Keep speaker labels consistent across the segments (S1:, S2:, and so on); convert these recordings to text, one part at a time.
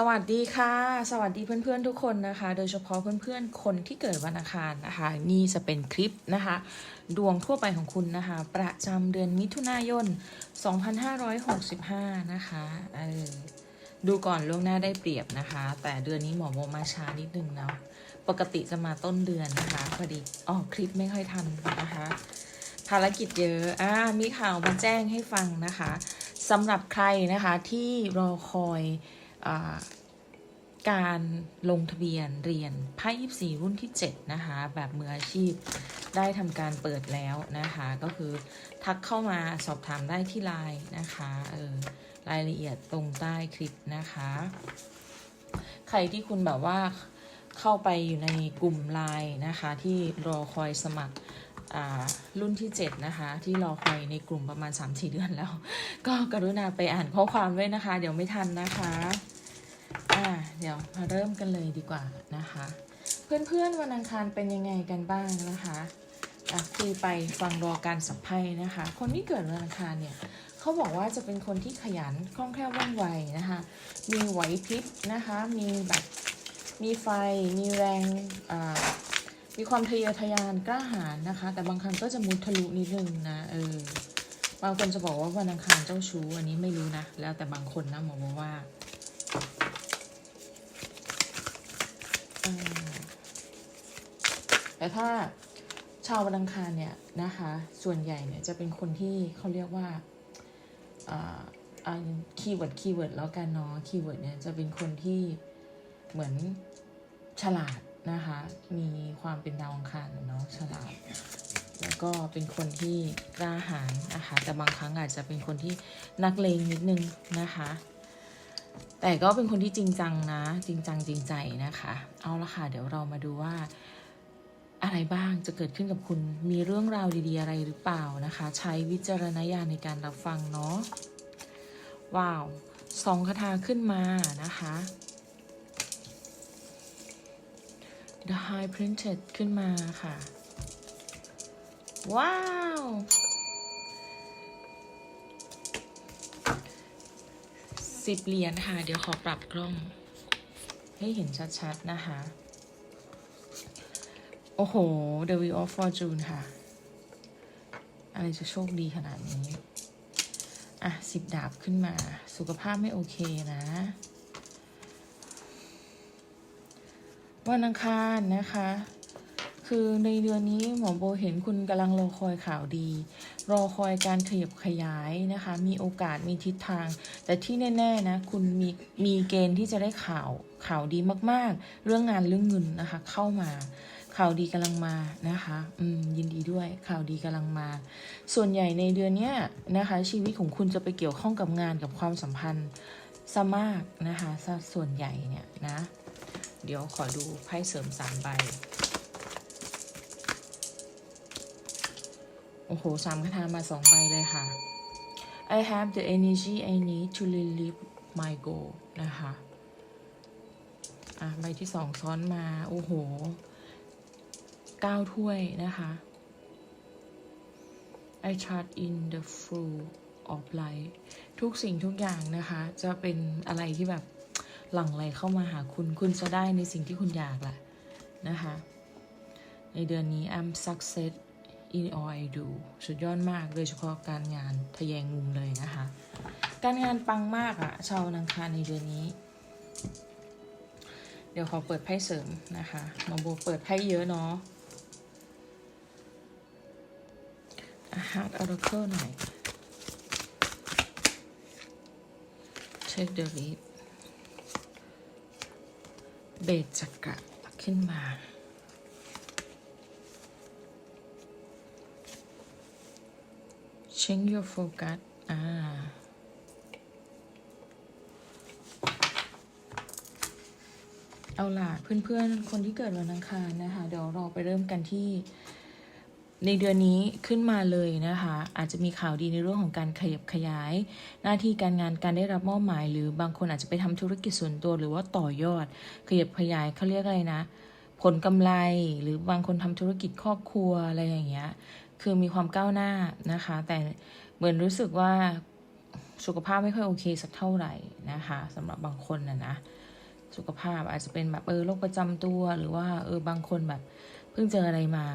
S1: สวัสดีค่ะ สวัสดีเพื่อนๆทุกคนนะคะ โดยเฉพาะเพื่อนๆ คนที่เกิดวันอังคารนะคะ นี่จะเป็นคลิปนะคะ ดวงทั่วไปของคุณนะคะ ประจำเดือนมิถุนายน 2565 นะคะเออดูก่อนล่วงหน้าได้เปรียบนะคะ แต่เดือนนี้หมอโมมาช้านิดนึงเนาะปกติจะมาต้นเดือนนะคะพอดีออกคลิปไม่ค่อยทันนะคะ ภารกิจเยอะอ่ามีข่าวมาแจ้งให้ฟังนะคะสำหรับใครนะคะที่รอคอย การลงทะเบียนเรียนไพ่ยิบสี่รุ่นที่ 7 นะคะ แบบมืออาชีพได้ทำการเปิดแล้วนะคะ ก็คือทักเข้ามาสอบถามได้ที่ไลน์นะคะเออรายละเอียดตรงใต้คลิปนะคะ ใครที่คุณแบบว่าเข้าไปอยู่ในกลุ่มไลน์นะคะ ที่รอคอยสมัคร รุ่นที่ 7 นะคะ ที่รอคอยในกลุ่มประมาณ 3-4 เดือนแล้ว ก็กรุณาไปอ่านข้อความด้วยนะคะ เดี๋ยวไม่ทันนะคะอ่าเดี๋ยวมาเริ่มกันเลยดีกว่านะคะ เพื่อนๆวันอังคารเป็นยังไงกันบ้างนะคะอะคุยไปฟังรอการสัมภาษณ์นะคะ คนที่เกิดวันอังคารเนี่ยเขาบอกว่าจะเป็นคนที่ขยันคล่องแคล่วว่องไวนะคะ มีไหวพริบนะคะ มีแบบมีไฟมีแรงอ่า มีความทะเยอทะยานกล้าหาญนะคะ แต่บางครั้งก็จะมุทะลุนิดนึงนะเออบางคนจะบอกว่าวันอังคารเจ้าชู้อันนี้ไม่รู้นะ แล้วแต่บางคนนะหมอบอกว่าแต่ถ้าชาววันอังคารเนี่ยนะคะ ส่วนใหญ่เนี่ยจะเป็นคนที่เขาเรียกว่าอ่าคีย์เวิร์ดคีย์เวิร์ดแล้วกันเนาะคีย์เวิร์ดเนี่ยจะเป็นคนที่เหมือนฉลาด นะคะ มีความเป็นดาวอังคารเนาะฉลาด แล้วก็เป็นคนที่กล้าหาญนะคะ แต่บางครั้งอาจจะเป็นคนที่นักเลงนิดนึงนะคะ แต่ก็เป็นคนที่จริงจังนะ จริงจังจริงใจนะคะ เอาละค่ะ เดี๋ยวเรามาดูว่าอะไรบ้างจะเกิดขึ้นกับคุณ มีเรื่องราวดีๆอะไรหรือเปล่านะคะ ใช้วิจารณญาณในการรับฟังเนาะ ว้าว สองคาถาขึ้นมานะคะ The High Princess ขึ้นมาค่ะ ว้าว สิบเหรียญค่ะ เดี๋ยวขอปรับกล้อง ให้เห็นชัดๆนะคะ โอ้โห The Wheel of Fortune ค่ะ อะไรจะโชคดีขนาดนี้ อะสิบดาบขึ้นมา สุขภาพไม่โอเคนะ วันอังคารนะคะ คือในเดือนนี้หมอโบเห็นคุณกำลังรอคอยข่าวดี รอคอยการขยับขยายนะคะ มีโอกาสมีทิศทาง แต่ที่แน่ๆนะคุณมีมีเกณฑ์ที่จะได้ข่าวข่าวดีมากๆ เรื่องงานเรื่องเงินนะคะ เข้ามาข่าวดีกำลังมานะคะ อืม ยินดีด้วย ข่าวดีกำลังมา ส่วนใหญ่ในเดือนนี้นะคะ ชีวิตของคุณจะไปเกี่ยวข้องกับงานกับความสัมพันธ์ซะมากนะคะซะส่วนใหญ่เนี่ยนะ เดี๋ยวขอดูไพ่เสริมสามใบ โอ้โหสามคาถามาสองใบเลยค่ะ I have the energy I need to relieve my goal นะคะ อะ ใบที่สองซ้อนมา โอ้โหเก้าถ้วยนะคะ I trust in the flow of life ทุกสิ่งทุกอย่างนะคะ จะเป็นอะไรที่แบบ หลั่งไหลเข้ามาหาคุณ คุณจะได้ในสิ่งที่คุณอยากแหละนะคะ ในเดือนนี้ I'm success in all I do สุดยอดมากโดยเฉพาะการงานทะแยงมุมเลยนะคะ การงานปังมากอะชาวนังคารในเดือนนี้ เดี๋ยวขอเปิดไพ่เสริมนะคะหมอโบเปิดไพ่เยอะเนาะฮาร์ดออร์เคิลหน่อย Check the read เบจักะขึ้นมาเช็ง your focus อ่าเอาล่ะเพื่อนๆ คนที่เกิดวันอังคารนะคะ เดี๋ยวเราไปเริ่มกันที่ ในเดือนนี้ขึ้นมาเลยนะคะ อาจจะมีข่าวดีในเรื่องของการขยับขยาย หน้าที่การงานการได้รับมอบหมาย หรือบางคนอาจจะไปทำธุรกิจส่วนตัวหรือว่าต่อยอด ขยับขยายเขาเรียกอะไรนะ ผลกำไรหรือบางคนทำธุรกิจครอบครัวอะไรอย่างเงี้ยคือมีความก้าวหน้านะคะ แต่เหมือนรู้สึกว่าสุขภาพไม่ค่อยโอเคสักเท่าไหร่นะคะสำหรับบางคนนะนะสุขภาพอาจจะเป็นแบบเออโรคประจำตัวหรือว่าเออบางคนแบบเพิ่งเจออะไรมา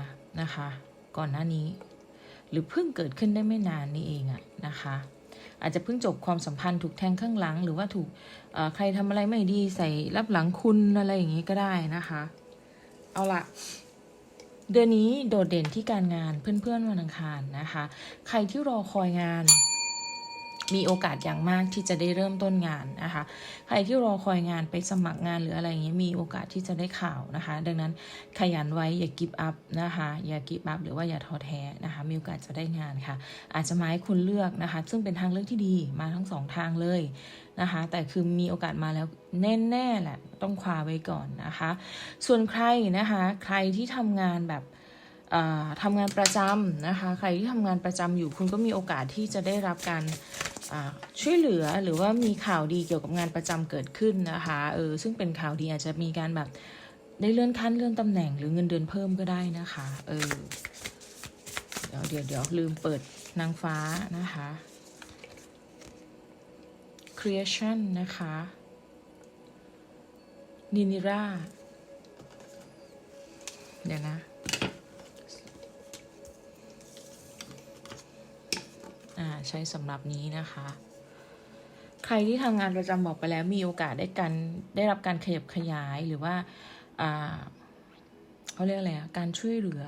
S1: นะคะ ก่อนหน้านี้ หรือเพิ่งเกิดขึ้นได้ไม่นานนี่เองอะนะคะ อาจจะเพิ่งจบความสัมพันธ์ถูกแทงข้างหลัง หรือว่าถูกใครทำอะไรไม่ดีใส่รับหลังคุณอะไรอย่างนี้ก็ได้นะคะ เอาละเดือนนี้โดดเด่นที่การงานเพื่อนๆวันอังคารนะคะ ใครที่รอคอยงาน มีโอกาสอย่างมากที่จะได้เริ่มต้นงานนะคะ ใครที่รอคอยงานไปสมัครงานหรืออะไรอย่างเงี้ยมีโอกาสที่จะได้ข่าวนะคะ ดังนั้นขยันไว้อย่ากิฟอัพนะคะ อย่ากิฟอัพหรือว่าอย่าท้อแท้นะคะ มีโอกาสจะได้งานค่ะ อาจจะมาให้คุณเลือกนะคะ ซึ่งเป็นทางเลือกที่ดีมาทั้งสองทางเลยนะคะ แต่คือมีโอกาสมาแล้วแน่ๆแหละต้องคว้าไว้ก่อนนะคะ ส่วนใครนะคะ ใครที่ทำงานแบบทำงานประจำนะคะ ใครที่ทำงานประจำอยู่คุณก็มีโอกาสที่จะได้รับการ ช่วยเหลือหรือว่ามีข่าวดีเกี่ยวกับงานประจำเกิดขึ้นนะคะเออซึ่งเป็นข่าวดีอาจจะมีการแบบได้เลื่อนขั้นเลื่อนตำแหน่งหรือเงินเดือนเพิ่มก็ได้นะคะเออเดี๋ยวเดี๋ยวเดี๋ยวลืมเปิดนางฟ้านะคะ creation นะคะนินิราเดี๋ยวนะ ใช้สำหรับนี้นะคะ ใครที่ทำงานประจำบอกไปแล้วมีโอกาสได้การได้รับการขยับขยายหรือว่าเขาเรียกอะไรอะการช่วยเหลือ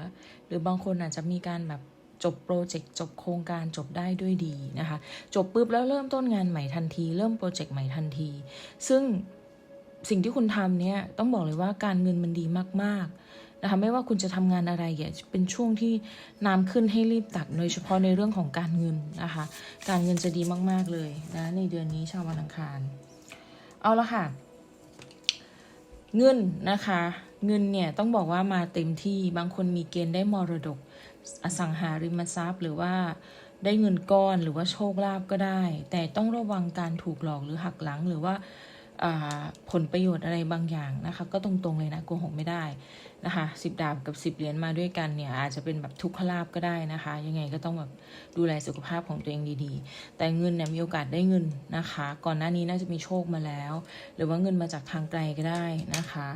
S1: หรือบางคนอาจจะมีการแบบจบโปรเจกต์จบโครงการจบได้ด้วยดีนะคะ จบปุ๊บแล้วเริ่มต้นงานใหม่ทันที เริ่มโปรเจกต์ใหม่ทันที ซึ่งสิ่งที่คุณทำเนี่ยต้องบอกเลยว่าการเงินมันดีมากๆ นะคะไม่ว่าคุณจะทำงานอะไรอย่าเป็นช่วงที่น้ำขึ้นให้รีบตักโดยเฉพาะในเรื่องของการเงินนะคะ การเงินจะดีมาก ๆเลยนะในเดือนนี้ชาววันอังคาร เอาละค่ะ เงินนะคะ เงินเนี่ยต้องบอกว่ามาเต็มที่บางคนมีเกณฑ์ได้มรดก อสังหาริมทรัพย์หรือว่าได้เงินก้อนหรือว่าโชคลาภก็ได้ แต่ต้องระวังการถูกหลอกหรือหักหลังหรือว่า ผลประโยชน์อะไรบางอย่างนะคะ ก็ตรงๆเลยนะโกหกไม่ได้นะคะสิบดาบกับสิบเหรียญมาด้วยกันเนี่ยอาจจะเป็นแบบทุกขลาภก็ได้นะคะ ยังไงก็ต้องแบบดูแลสุขภาพของตัวเองดีๆ แต่เงินเนี่ยมีโอกาสได้เงินนะคะ ก่อนหน้านี้น่าจะมีโชคมาแล้ว หรือว่าเงินมาจากทางไกลก็ได้นะคะ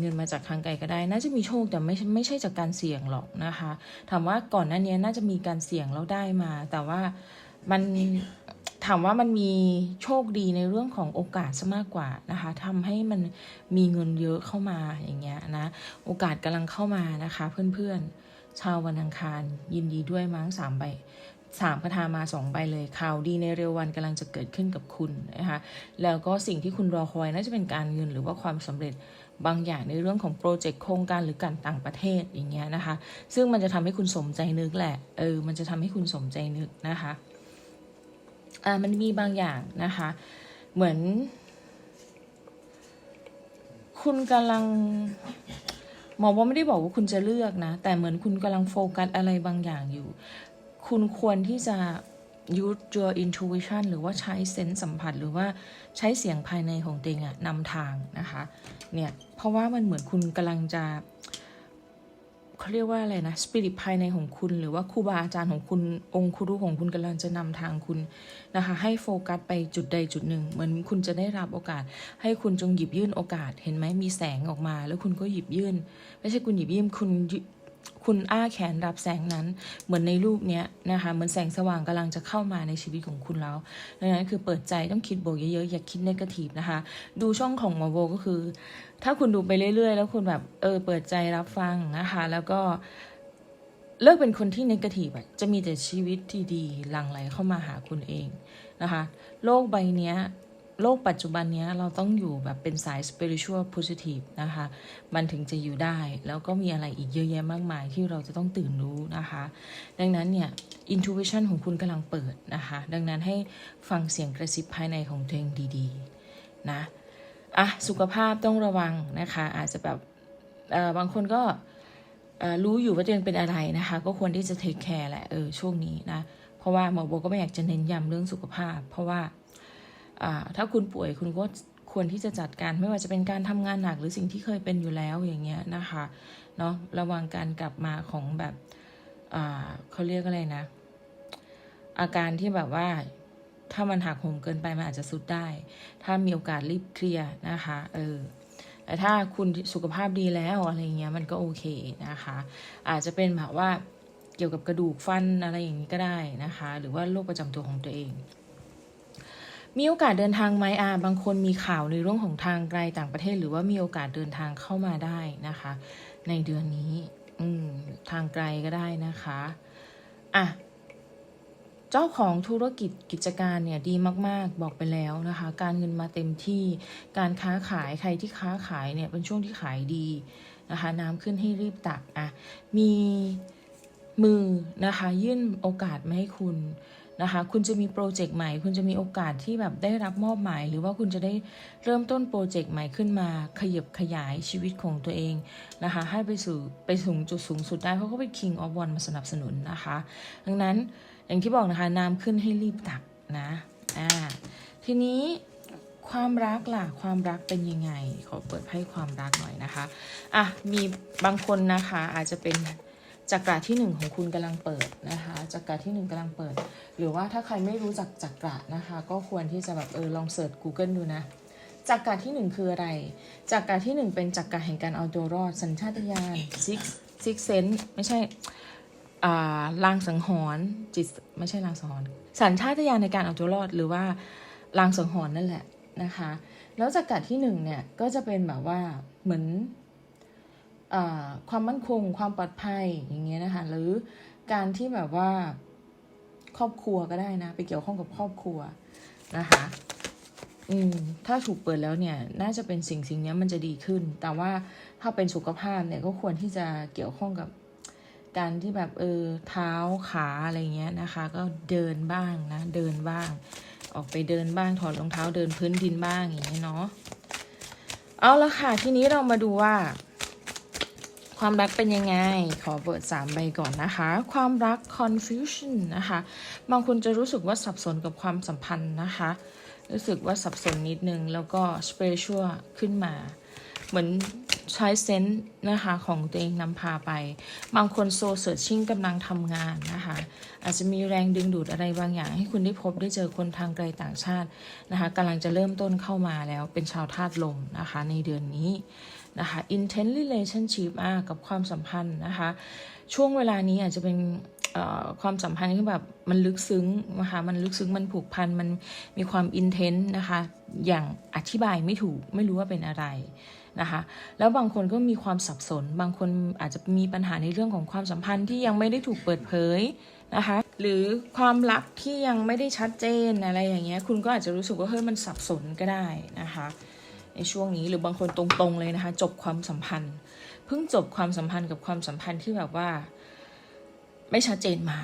S1: เงินมาจากทางไกลก็ได้ น่าจะมีโชคแต่ไม่ไม่ใช่จากการเสี่ยงหรอกนะคะ ถามว่าก่อนหน้านี้น่าจะมีการเสี่ยงแล้วได้มา แต่ว่ามัน ถามว่ามันมีโชคดีในเรื่องของโอกาสซะมากกว่านะคะทำให้มันมีเงินเยอะเข้ามาอย่างเงี้ยนะ โอกาสกำลังเข้ามานะคะ เพื่อนๆ ชาววันอังคารยินดีด้วยมั้งสามใบสามคาถามาสองใบเลยข่าวดีในเร็ววันกำลังจะเกิดขึ้นกับคุณนะคะแล้วก็สิ่งที่คุณรอคอยน่าจะเป็นการเงินหรือว่าความสำเร็จบางอย่างในเรื่องของโปรเจกต์โครงการหรือการต่างประเทศอย่างเงี้ยนะคะ ซึ่งมันจะทำให้คุณสมใจนึกแหละเออมันจะทำให้คุณสมใจนึกนะคะ อ่ามันมีบางอย่างนะคะ เหมือน คุณกำลังหมอว่าไม่ได้บอกว่าคุณจะเลือกนะ แต่เหมือนคุณกำลังโฟกัสอะไรบางอย่างอยู่ คุณควรที่จะ use your intuition หรือว่าใช้เซนส์สัมผัสหรือว่าใช้เสียงภายในของตัวเองอะนำทางนะคะ เนี่ย เพราะว่ามันเหมือนคุณกำลังจะ เขาเรียกว่าอะไรนะสปิริตภายในของคุณ หรือว่าครูบาอาจารย์ของคุณองค์ครูของคุณกำลังจะนำทางคุณนะคะให้โฟกัสไปจุดใดจุดหนึ่ง เหมือนคุณจะได้รับโอกาส ให้คุณจงหยิบยื่นโอกาสเห็นไหมมีแสงออกมา แล้วคุณก็หยิบยื่น ไม่ใช่คุณหยิบยื่นคุณ คุณอ้าแขนรับแสงนั้น เหมือนในรูปเนี้ยนะคะเหมือนแสงสว่างกำลังจะเข้ามาในชีวิตของคุณแล้วดังนั้นคือเปิดใจต้องคิดบวกเยอะๆอย่าคิดนกาทีฟนะคะ ดูช่องของหมอโบก็คือ ถ้าคุณดูไปเรื่อยๆ แล้วคุณแบบเออเปิดใจรับฟังนะคะ แล้วก็เลิกเป็นคนที่นกาทีฟจะมีแต่ชีวิตที่ดีหลั่งไหลเข้ามาหาคุณเองนะคะ โลกใบเนี้ย โลกปัจจุบันนี้เราต้องอยู่แบบเป็นสาย spiritual positive นะคะ มันถึงจะอยู่ได้ แล้วก็มีอะไรอีกเยอะแยะมากมายที่เราจะต้องตื่นรู้นะคะ ดังนั้นเนี่ย intuition ของคุณกำลังเปิดนะคะ ดังนั้นให้ฟังเสียงกระซิบภายในของตัวเองดีๆ นะ อะ สุขภาพต้องระวังนะคะ อาจจะแบบเออบางคนก็รู้อยู่ว่าตัวเองเป็นอะไรนะคะ ก็ควรที่จะเทคแคร์แหละ เออ ช่วงนี้นะ เพราะว่าหมอโบก็ไม่อยากจะเน้นย้ำเรื่องสุขภาพ เพราะว่า ถ้าคุณป่วยคุณก็ควรที่จะจัดการไม่ว่าจะเป็นการทำงานหนักหรือสิ่งที่เคยเป็นอยู่แล้วอย่างเงี้ยนะคะเนาะระวังการกลับมาของแบบเขาเรียกอะไรนะ อาการที่แบบว่าถ้ามันหักโหมเกินไปมันอาจจะสุดได้ ถ้ามีโอกาสรีบเคลียร์นะคะเออแต่ถ้าคุณสุขภาพดีแล้วอะไรเงี้ยมันก็โอเคนะคะ อาจจะเป็นแบบว่าเกี่ยวกับกระดูกฟันอะไรอย่างนี้ก็ได้นะคะ หรือว่าโรคประจำตัวของตัวเอง มีโอกาสเดินทางไหมอ่าบางคนมีข่าวในเรื่องของทางไกลต่างประเทศ หรือว่ามีโอกาสเดินทางเข้ามาได้นะคะ ในเดือนนี้ อืมทางไกลก็ได้นะคะอะเจ้าของธุรกิจกิจการเนี่ยดีมาก ๆ บอกไปแล้วนะคะ การเงินมาเต็มที่การค้าขายใครที่ค้าขายเนี่ยเป็นช่วงที่ขายดีนะคะ น้ำขึ้นให้รีบตักอะมีมือนะคะ ยื่นโอกาสมาให้คุณ นะคะ คุณจะมีโปรเจกต์ใหม่ คุณจะมีโอกาสที่แบบได้รับมอบหมาย หรือว่าคุณจะได้เริ่มต้นโปรเจกต์ใหม่ขึ้นมา ขยับขยายชีวิตของตัวเองนะคะ ให้ไปสู่ไปถึงจุดสูงสุดได้ เพราะเขาเป็น King of One มาสนับสนุนนะคะ ดังนั้นอย่างที่บอกนะคะน้ำขึ้นให้รีบตักนะอ่าทีนี้ความรักล่ะความรักเป็นยังไง ขอเปิดไพ่ความรักหน่อยนะคะอะมีบางคนนะคะอาจจะเป็น จักระที่หนึ่งของคุณกำลังเปิดนะคะจักระที่หนึ่งกำลังเปิด หรือว่าถ้าใครไม่รู้จักจักระนะคะ ก็ควรที่จะแบบเออลองเสิร์ช Google ดูนะจักระที่หนึ่งคืออะไรจักระที่หนึ่งเป็นจักระแห่งการเอาตัวรอด สัญชาตญาณ six six sense ไม่ใช่อ่าลางสังหรณ์จิตไม่ใช่ลางสังหรณ์สัญชาตญาณในการเอาตัวรอดหรือว่าลางสังหรณ์นั่นแหละนะคะ แล้วจักระที่หนึ่งเนี่ยก็จะเป็นแบบว่าเหมือน ความมั่นคง ความปลอดภัยอย่างเงี้ยนะคะ หรือการที่แบบว่าครอบครัวก็ได้นะ ไปเกี่ยวข้องกับครอบครัวนะคะอืมถ้าถูกเปิดแล้วเนี่ย น่าจะเป็นสิ่งสิ่งนี้มันจะดีขึ้น แต่ว่าถ้าเป็นสุขภาพเนี่ยก็ควรที่จะเกี่ยวข้องกับการที่แบบเออเท้าขาอะไรเงี้ยนะคะ ก็เดินบ้างนะ เดินบ้าง ออกไปเดินบ้างถอดรองเท้าเดินพื้นดินบ้างอย่างเงี้ยเนาะเอาละค่ะ ทีนี้เรามาดูว่า ความรักเป็นยังไง ขอเปิดสามใบก่อนนะคะ ความรัก confusion นะคะ บางคนจะรู้สึกว่าสับสนกับความสัมพันธ์นะคะ รู้สึกว่าสับสนนิดนึง แล้วก็ spiritual ขึ้นมา เหมือนใช้เซนส์นะคะของตัวเองนำพาไป บางคนโซเซอร์ชิ่งกำลังทำงานนะคะ อาจจะมีแรงดึงดูดอะไรบางอย่าง ให้คุณได้พบได้เจอคนทางไกลต่างชาตินะคะกำลังจะเริ่มต้นเข้ามาแล้วเป็นชาวธาตุลมนะคะ ในเดือนนี้ นะคะ intense relationship อะกับความสัมพันธ์นะคะ ช่วงเวลานี้อาจจะเป็นความสัมพันธ์ที่แบบมันลึกซึ้งนะคะมันลึกซึ้งมันผูกพันมันมีความอินเทนส์นะคะ อย่างอธิบายไม่ถูกไม่รู้ว่าเป็นอะไรนะคะแล้วบางคนก็มีความสับสน บางคนอาจจะมีปัญหาในเรื่องของความสัมพันธ์ที่ยังไม่ได้ถูกเปิดเผยนะคะหรือความรักที่ยังไม่ได้ชัดเจนอะไรอย่างเงี้ยคุณก็อาจจะรู้สึกว่าเฮ้ยมันสับสนก็ได้นะคะ ในช่วงนี้หรือบางคนตรงๆเลยนะคะ จบความสัมพันธ์ เพิ่งจบความสัมพันธ์กับความสัมพันธ์ที่แบบว่า ไม่ชัดเจนมา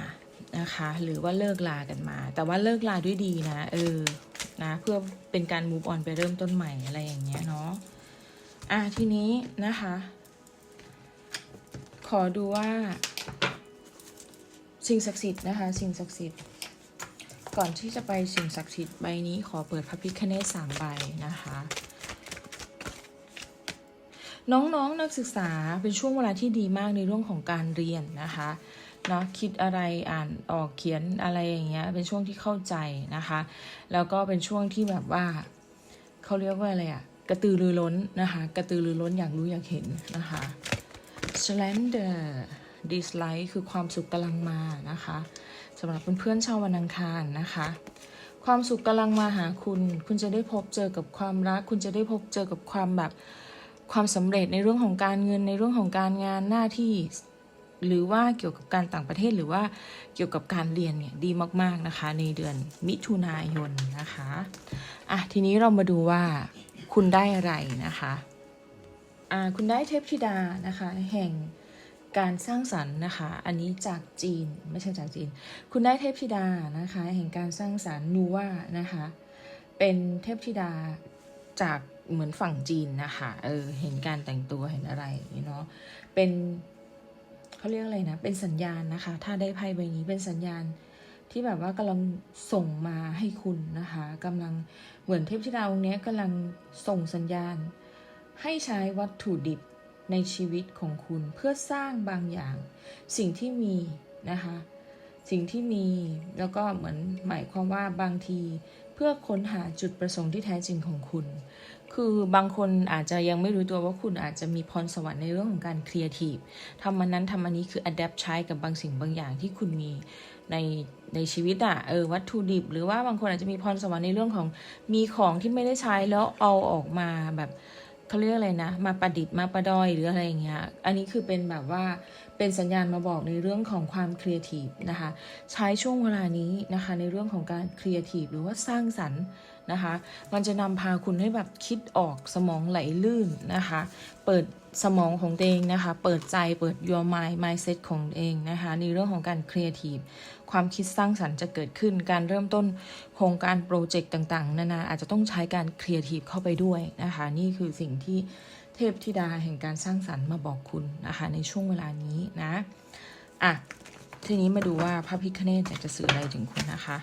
S1: นะคะ หรือว่าเลิกลากันมา แต่ว่าเลิกลาด้วยดีนะ เออนะเพื่อเป็นการ move on ไปเริ่มต้นใหม่อะไรอย่างเงี้ยเนาะอะทีนี้นะคะ ขอดูว่าสิ่งศักดิ์สิทธิ์นะคะ สิ่งศักดิ์สิทธิ์ก่อนที่จะไปสิ่งศักดิ์สิทธิ์ใบนี้ขอเปิดพระพิฆเนศสามใบนะคะ น้องๆนนักศึกษาเป็นช่วงเวลาที่ดีมากในเรื่องของการเรียนนะคะเนาะคิดอะไรอ่านออกเขียนอะไรอย่างเงี้ยเป็นช่วงที่เข้าใจนะคะ แล้วก็เป็นช่วงที่แบบว่าเขาเรียกว่าอะไรอะกระตือรือร้นนะคะ กระตือรือร้นอยากรู้อยากเห็นนะคะ slender dislike คือความสุขกำลังมานะคะสำหรับเพื่อนๆชาววันอังคารนะคะ ความสุขกำลังมาหาคุณ คุณจะได้พบเจอกับความรัก คุณจะได้พบเจอกับความแบบ ความสำเร็จในเรื่องของการเงินในเรื่องของการงานหน้าที่ หรือว่าเกี่ยวกับการต่างประเทศหรือว่าเกี่ยวกับการเรียนเนี่ยดีมาก ๆ นะคะ ในเดือนมิถุนายนนะคะอะทีนี้เรามาดูว่าคุณได้อะไรนะคะอ่าคุณได้เทพธิดานะคะ แห่งการสร้างสรรค์นะคะ อันนี้จากจีนไม่ใช่จากจีน คุณได้เทพธิดานะคะ แห่งการสร้างสรรค์นูว่านะคะ เป็นเทพธิดาจาก เหมือนฝั่งจีนนะคะเออเห็นการแต่งตัวเห็นอะไรเนาะเป็นเขาเรียกอะไรนะ เป็นสัญญาณนะคะ ถ้าได้ไพ่ใบนี้เป็นสัญญาณที่แบบว่ากำลังส่งมาให้คุณนะคะกำลังเหมือนเทพธิดาองค์นี้กำลังส่งสัญญาณ ให้ใช้วัตถุดิบในชีวิตของคุณเพื่อสร้างบางอย่าง สิ่งที่มีนะคะ สิ่งที่มีแล้วก็เหมือนหมายความว่าบางที เพื่อค้นหาจุดประสงค์ที่แท้จริงของคุณ คือบางคนอาจจะยังไม่รู้ตัวว่าคุณอาจจะมีพรสวรรค์ในเรื่องของการครีเอทีฟทำมันนั้นทำอันนี้คือ adapt ใช้กับบางสิ่งบางอย่างที่คุณมีในในชีวิตอะเออวัตถุดิบ หรือว่าบางคนอาจจะมีพรสวรรค์ในเรื่องของมีของที่ไม่ได้ใช้แล้วเอาออกมาแบบเขาเรียกอะไรนะ มาประดิษฐ์มาประดอยหรืออะไรอย่างเงี้ย อันนี้คือเป็นแบบว่าเป็นสัญญาณมาบอกในเรื่องของความครีเอทีฟนะคะ ใช้ช่วงเวลานี้นะคะในเรื่องของการครีเอทีฟหรือว่าสร้างสรรค์ นะคะ มันจะนำพาคุณให้แบบคิดออกสมองไหลลื่นนะคะ เปิดสมองของตัวเองนะคะ เปิดใจ เปิด your mind mindset ของตัวเองนะคะ ในเรื่องของการครีเอทีฟ ความคิดสร้างสรรค์จะเกิดขึ้น การเริ่มต้นโครงการโปรเจกต์ต่างๆ นานา อาจจะต้องใช้การครีเอทีฟเข้าไปด้วยนะคะ นี่คือสิ่งที่เทพธิดาแห่งการสร้างสรรค์มาบอกคุณนะคะ ในช่วงเวลานี้นะ อะ ทีนี้มาดูว่าพระพิคเนตอยากจะสื่ออะไรถึงคุณนะคะ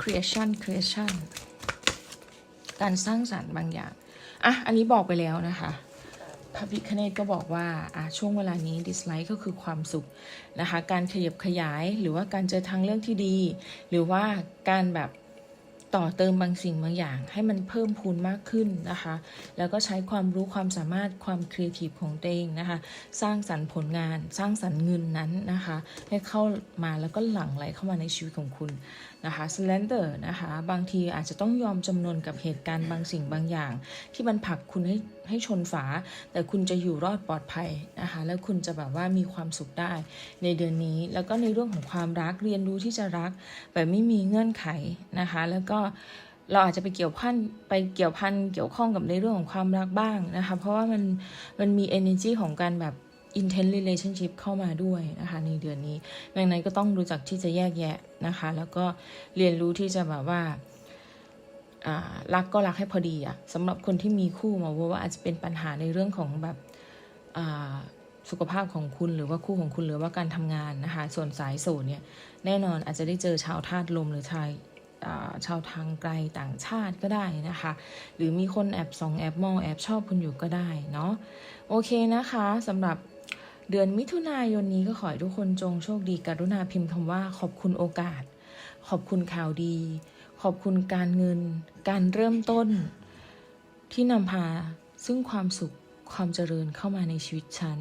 S1: creation creation การสร้างสรรค์บางอย่างอะอันนี้บอกไปแล้วนะคะพระพิคเนตก็บอกว่าอะช่วงเวลานี้ dislike ก็คือความสุขนะคะการขยับขยายหรือว่าการเจอทางเรื่องที่ดี หรือว่าการแบบต่อเติมบางสิ่งบางอย่าง ให้มันเพิ่มพูนมากขึ้นนะคะ แล้วก็ใช้ความรู้ความสามารถความครีเอทีฟของตัวเองนะคะ สร้างสรรค์ผลงาน สร้างสรรค์เงินนั้นนะคะ ให้เข้ามาแล้วก็หลั่งไหลเข้ามาในชีวิตของคุณ นะคะ slender นะคะบางทีอาจจะต้องยอมจำนวนกับเหตุการณ์บางสิ่งบางอย่าง ที่มันผลักคุณให้ให้ชนฝา แต่คุณจะอยู่รอดปลอดภัยนะคะแล้วคุณจะแบบว่ามีความสุขได้ ในเดือนนี้ แล้วก็ในเรื่องของความรักเรียนรู้ที่จะรักแบบไม่มีเงื่อนไขนะคะแล้วก็เราอาจจะไปเกี่ยวพันไปเกี่ยวพันเกี่ยวข้องกับในเรื่องของความรักบ้างนะคะเพราะว่ามันมันมี energy ของการแบบ intense relationship เข้ามาด้วยนะคะในเดือนนี้ ดังนั้นก็ต้องรู้จักที่จะแยกแยะนะคะ แล้วก็เรียนรู้ที่จะแบบว่ารักก็รักให้พอดีอะสำหรับคนที่มีคู่มาว่าอาจจะเป็นปัญหาในเรื่องของแบบอ่าสุขภาพของคุณหรือว่าคู่ของคุณหรือว่าการทำงานนะคะ ส่วนสายโสดเนี่ยแน่นอนอาจจะได้เจอชาวธาตุลมหรือชายชาวทางไกลต่างชาติก็ได้นะคะ หรือมีคนแอบส่องแอบมองแอบชอบคุณอยู่ก็ได้เนาะโอเคนะคะสำหรับ เดือนมิถุนายนนี้ก็ขอให้ทุกคนจงโชคดีกรุณาพิมพ์คำว่า ขอบคุณโอกาส ขอบคุณข่าวดี ขอบคุณการเงิน การเริ่มต้น ที่นำพาซึ่งความสุขความเจริญเข้ามาในชีวิตฉัน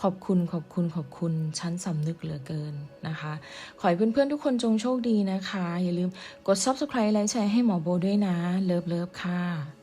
S1: ขอบคุณขอบคุณขอบคุณฉันสำนึกเหลือเกินนะคะ ขอให้เพื่อนๆทุกคนจงโชคดีนะคะ อย่าลืมกด subscribe ไลค์แชร์ให้หมอโบด้วยนะ เลิฟเลิฟค่ะ